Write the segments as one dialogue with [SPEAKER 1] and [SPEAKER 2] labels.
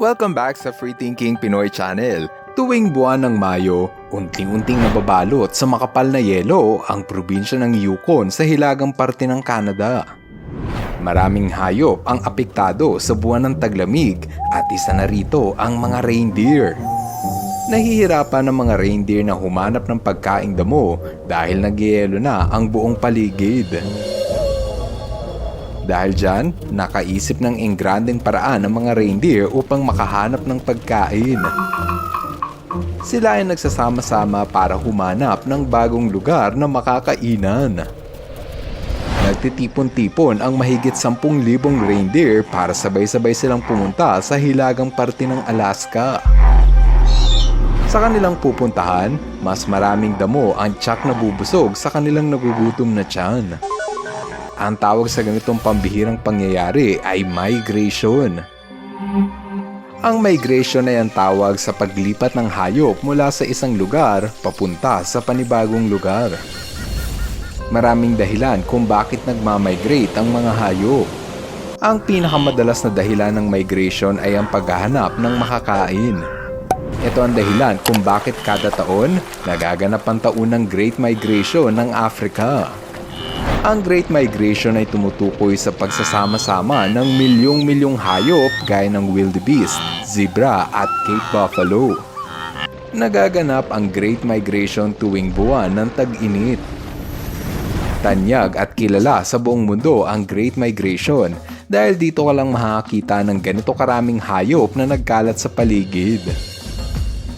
[SPEAKER 1] Welcome back sa Free Thinking Pinoy Channel. Tuwing buwan ng Mayo, unting-unting nababalot sa makapal na yelo ang probinsya ng Yukon sa hilagang parte ng Canada. Maraming hayop ang apektado sa buwan ng taglamig at isa na rito ang mga reindeer. Nahihirapan ng mga reindeer na humanap ng pagkaing damo dahil nagyelo na ang buong paligid. Dahil dyan, nakaisip ng ingranding paraan ng mga reindeer upang makahanap ng pagkain. Sila ay nagsasama-sama para humanap ng bagong lugar na makakainan. Nagtitipon-tipon ang mahigit 10,000 reindeer para sabay-sabay silang pumunta sa hilagang parte ng Alaska. Sa kanilang pupuntahan, mas maraming damo ang tsak na bubusog sa kanilang nagugutom na tiyan. Ang tawag sa ganitong pambihirang pangyayari ay migration. Ang migration ay ang tawag sa paglipat ng hayop mula sa isang lugar papunta sa panibagong lugar. Maraming dahilan kung bakit nagmamigrate ang mga hayop. Ang pinakamadalas na dahilan ng migration ay ang paghahanap ng makakain. Ito ang dahilan kung bakit kada taon nagaganap ang taunang Great Migration ng Africa. Ang Great Migration ay tumutukoy sa pagsasama-sama ng milyong-milyong hayop gaya ng wildebeest, zebra at Cape Buffalo. Nagaganap ang Great Migration tuwing buwan ng tag-init. Tanyag at kilala sa buong mundo ang Great Migration dahil dito ka lang makakita ng ganito karaming hayop na nagkalat sa paligid.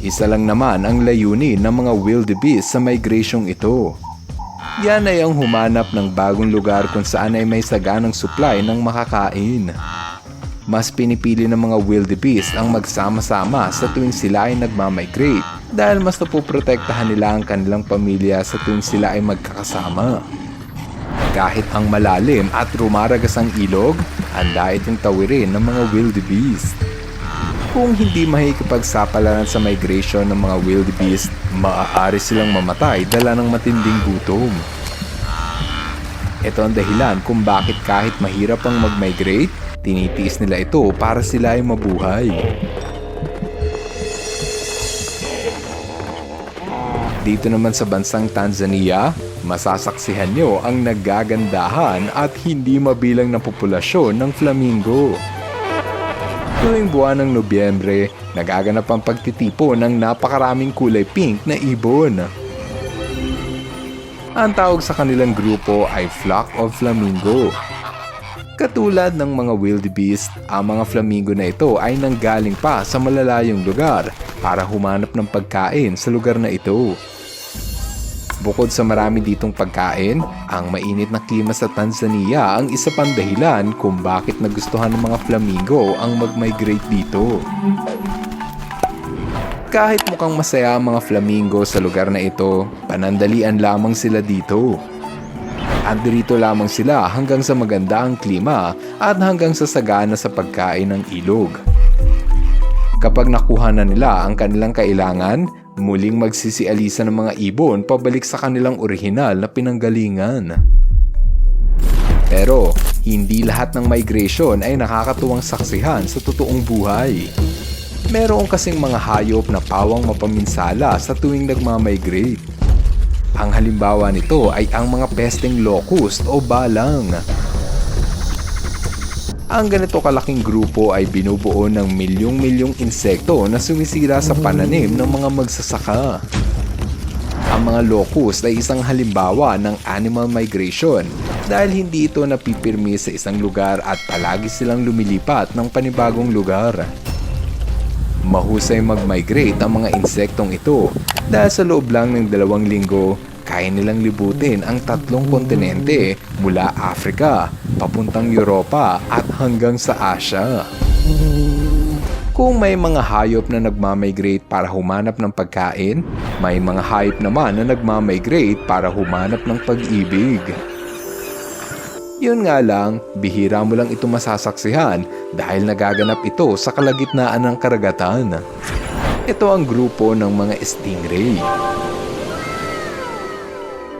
[SPEAKER 1] Isa lang naman ang layunin ng mga wildebeest sa migrasyong ito. Yan ay ang humanap ng bagong lugar kung saan ay may saganang supply ng makakain. Mas pinipili ng mga wildebeest ang magsama-sama sa tuwing sila ay nagmamigrate dahil mas napoprotektahan nila ang kanilang pamilya sa tuwing sila ay magkakasama. Kahit ang malalim at rumaragas ang ilog, handa itong tawirin ng mga wildebeest. Kung hindi mahikipagsapalaran sa migration ng mga wildebeest, maaari silang mamatay dala ng matinding gutom. Ito ang dahilan kung bakit kahit mahirap ang mag-migrate, tinitiis nila ito para sila ay mabuhay. Dito naman sa bansang Tanzania, masasaksihan nyo ang nagagandahan at hindi mabilang na populasyon ng flamingo. Tuwing buwan ng Nobyembre, nagaganap ang pagtitipo ng napakaraming kulay pink na ibon. Ang tawag sa kanilang grupo ay Flock of Flamingo. Katulad ng mga wildebeest, ang mga flamingo na ito ay nanggaling pa sa malalayong lugar para humanap ng pagkain sa lugar na ito. Bukod sa marami ditong pagkain, ang mainit na klima sa Tanzania ang isa pang dahilan kung bakit nagustuhan ng mga flamingo ang mag-migrate dito. Kahit mukhang masaya ang mga flamingo sa lugar na ito, panandalian lamang sila dito. Andirito lamang sila hanggang sa maganda ang klima at hanggang sa sagana sa pagkain ng ilog. Kapag nakuha na nila ang kanilang kailangan, muling magsisialisa ng mga ibon pabalik sa kanilang orihinal na pinanggalingan. Pero, hindi lahat ng migration ay nakakatuwang saksihan sa totoong buhay. Meron kasing mga hayop na pawang mapaminsala sa tuwing nagmamigrate. Ang halimbawa nito ay ang mga pesteng locust o balang. Ang ganito kalaking grupo ay binubuo ng milyong-milyong insekto na sumisira sa pananim ng mga magsasaka. Ang mga locust ay isang halimbawa ng animal migration dahil hindi ito napipirmi sa isang lugar at palagi silang lumilipat ng panibagong lugar. Mahusay mag-migrate ang mga insektong ito dahil sa loob lang ng dalawang linggo, kaya nilang libutin ang tatlong kontinente mula Africa, papuntang Europa at hanggang sa Asia. Kung may mga hayop na nagmamigrate para humanap ng pagkain, may mga hayop naman na nagmamigrate para humanap ng pag-ibig. Yun nga lang, bihira mo lang ito masasaksihan dahil nagaganap ito sa kalagitnaan ng karagatan. Ito ang grupo ng mga stingray.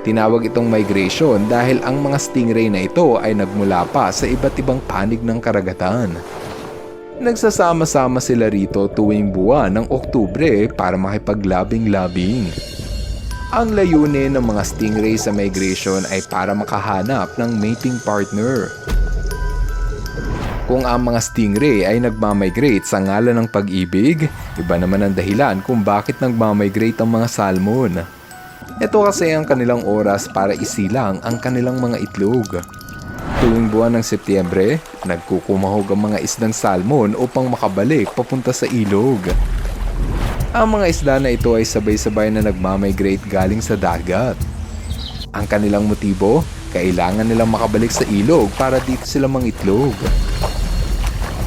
[SPEAKER 1] Tinawag itong migration dahil ang mga stingray na ito ay nagmula pa sa iba't ibang panig ng karagatan. Nagsasama-sama sila rito tuwing buwan ng Oktubre para makipaglabing-labing. Ang layunin ng mga stingray sa migration ay para makahanap ng mating partner. Kung ang mga stingray ay nagmamigrate sa ngalan ng pag-ibig, iba naman ang dahilan kung bakit nagmamigrate ang mga salmon. Ito kasi ang kanilang oras para isilang ang kanilang mga itlog. Tuwing buwan ng Setyembre, nagkukumahog ang mga isdang salmon upang makabalik papunta sa ilog. Ang mga isda na ito ay sabay-sabay na nagmamigrate galing sa dagat. Ang kanilang motibo, kailangan nilang makabalik sa ilog para dito sila mangitlog.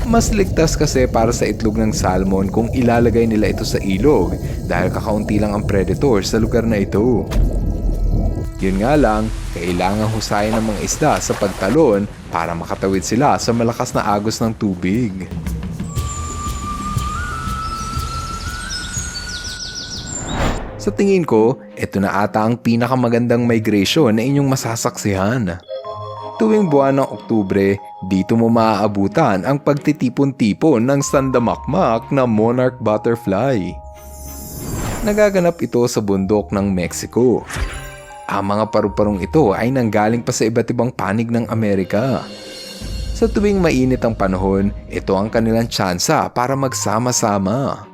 [SPEAKER 1] Mas ligtas kasi para sa itlog ng salmon kung ilalagay nila ito sa ilog dahil kakaunti lang ang predator sa lugar na ito. Yun nga lang, kailangan husayin ng mga isda sa pagtalon para makatawid sila sa malakas na agos ng tubig. Sa tingin ko, ito na ata ang pinakamagandang migration na inyong masasaksihan. Tuwing buwan ng Oktubre, dito mo maaabutan ang pagtitipon-tipon ng sandamakmak na monarch butterfly. Nagaganap ito sa bundok ng Mexico. Ang mga paru-parong ito ay nanggaling pa sa iba't ibang panig ng Amerika. Sa tuwing mainit ang panahon, ito ang kanilang tsansa para magsama-sama.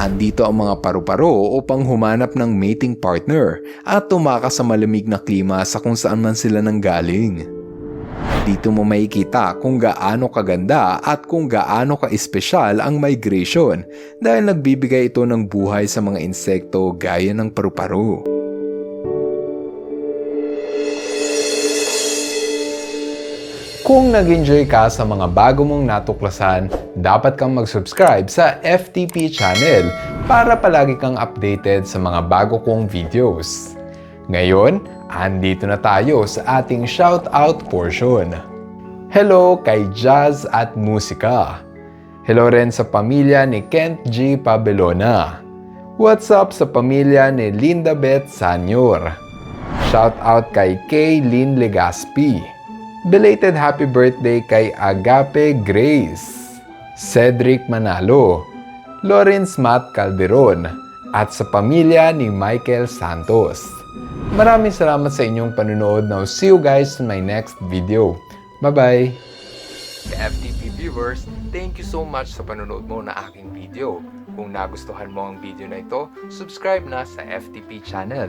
[SPEAKER 1] Andito ang mga paru-paro upang humanap ng mating partner at tumakas sa malamig na klima sa kung saan man sila nanggaling. Dito mo makikita kung gaano kaganda at kung gaano ka-espesyal ang migration dahil nagbibigay ito ng buhay sa mga insekto gaya ng paru-paro. Kung nag-enjoy ka sa mga bago mong natuklasan, dapat kang mag-subscribe sa FTP channel para palagi kang updated sa mga bago kong videos. Ngayon, andito na tayo sa ating shoutout portion. Hello kay Jazz at Musika. Hello rin sa pamilya ni Kent G. Pabelona. What's up sa pamilya ni Linda Beth Sanyor. Shoutout kay Kay Lynn Legaspi. Belated happy birthday kay Agape Grace, Cedric Manalo, Lawrence Matt Calderon, at sa pamilya ni Michael Santos. Maraming salamat sa inyong panunood. Now, see you guys in my next video. Bye-bye! FTP viewers, thank you so much sa panonood mo na aking video. Kung nagustuhan mo ang video na ito, subscribe na sa FTP channel.